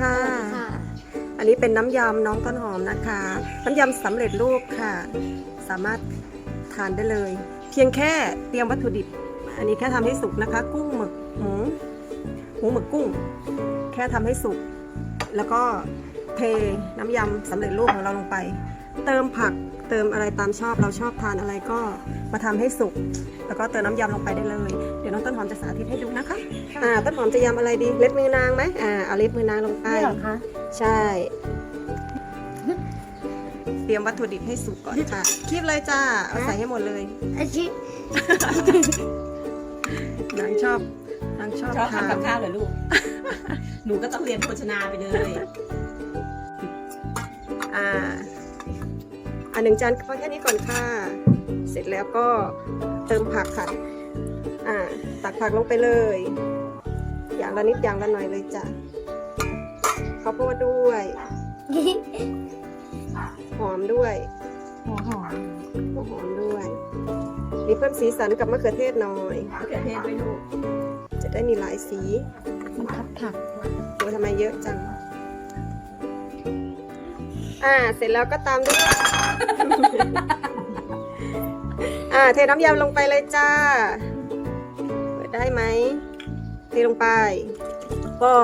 ค่ะ อันนี้เป็นน้ำยำน้องต้นหอมนะคะ น้ำยำสำเร็จรูปค่ะ สามารถทานได้เลย เพียงแค่เตรียมวัตถุดิบ อันนี้แค่ทำให้สุกนะคะ กุ้งหมึกหมูหมูหมึกกุ้ง แค่ทำให้สุก แล้วก็เทน้ำยำสำเร็จรูปของเราลงไป เติมผักเติมอะไรตามชอบเราชอบทานอะไรก็มาทำให้สุก แล้วก็เติมน้ำยำลงไปได้เลย เดี๋ยวน้องต้นหอมจะสาธิตให้ดูนะคะ อ่าต้นหอมจะยำอะไรดี เล็บมือนางไหมอ่าเอาเล็บมือนางลงไปนี่เหรอคะ ใช่ เตรียมวัตถุดิบให้สุกก่อนค่ะคีบเลยจ้าเอาใส่ให้หมดเลยอาชินางชอบนางชอบชอบทานทำกับข้าวเหรอลูก หนูก็ต้องเรียนโภชนาไปเลย อ่าอันหนึ่งจานพอแค่นี้ก่อนค่ะ เสร็จแล้วก็เติมผักค่ะ อ่า ตักผักลงไปเลย อย่างละนิดอย่างละหน่อยเลยจ้ะข้าวโพดด้วย หอมด้วยหัวหอมหัวหอมด้วยมีเพิ่มสีสันกับมะเขือเทศหน่อยมะเขือเทศไปลูกจะได้มีหลายสีมันทับผักโอ้ทำไมเยอะจัง อ่า เสร็จแล้วก็ตามด้วย อ่า เทน้ำยำลงไปเลยจ้า เปิดได้ไหม เทลงไปก็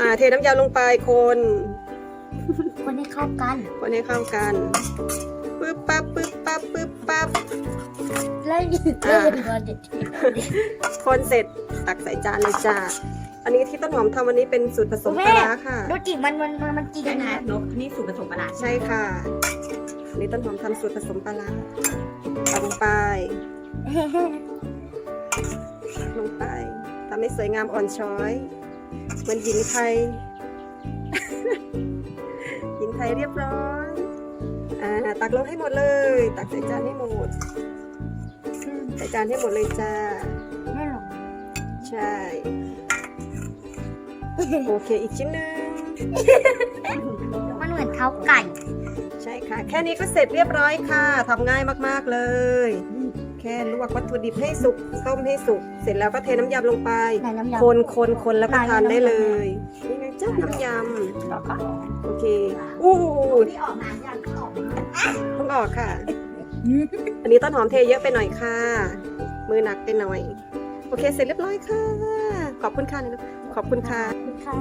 อ่า เทน้ำยำลงไปคน คนให้เข้ากัน คนให้เข้ากันปึ๊บปั๊บปึ๊บปั๊บปึ๊บปั๊บแล้วยืดอ่าเล่นก่อนเด็ดคนเสร็จตักใส่จานเลยจ้าอันนี้ที่ต้นหอมทำวันนี้เป็นสูตรผสมปลาร้าค่ะดูจิมันมันมันมันกินใช่กันไหมนะนกนี่สูตรผสมปลาร้าใช่ใช่ค่ะอันนี้ต้นหอมทำสูตรผสมปลาร้าเอาลงไป ลงไปทำให้สวยงามอ่อนช้อย เหมือนหญิงไทย หญิงไทยเรียบร้อยอ่าตักลงให้หมดเลย ตักใส่จานให้หมดใส่จานให้หมดเลยจ้าไม่หรอใช่ โอเคอีกชิ้นหนึ่งมันเหมือนเท้าไก่ ใช่ค่ะ แค่นี้ก็เสร็จเรียบร้อยค่ะทำง่ายมากๆเลย แค่ลวกวัตถุดิบให้สุกต้มให้สุก เสร็จแล้วก็เทน้ำยำลงไป ไหนน้ำยำ คนคนคนแล้วก็ไหนทานได้น้ำยำเลยนี่ไงจ้าน้ำยแล้วก็ำโอเคอู้ที่ออกมาอย่างที่ออกเพิ่งออกค่ะ อันนี้ต้นหอมเทเยอะไปหน่อยค่ะ มือหนักไปหน่อย โอเคเสร็จเรียบร้อยค่ะ ขอบคุณค่ะนะลูกขอบคุณค่ะค่ะ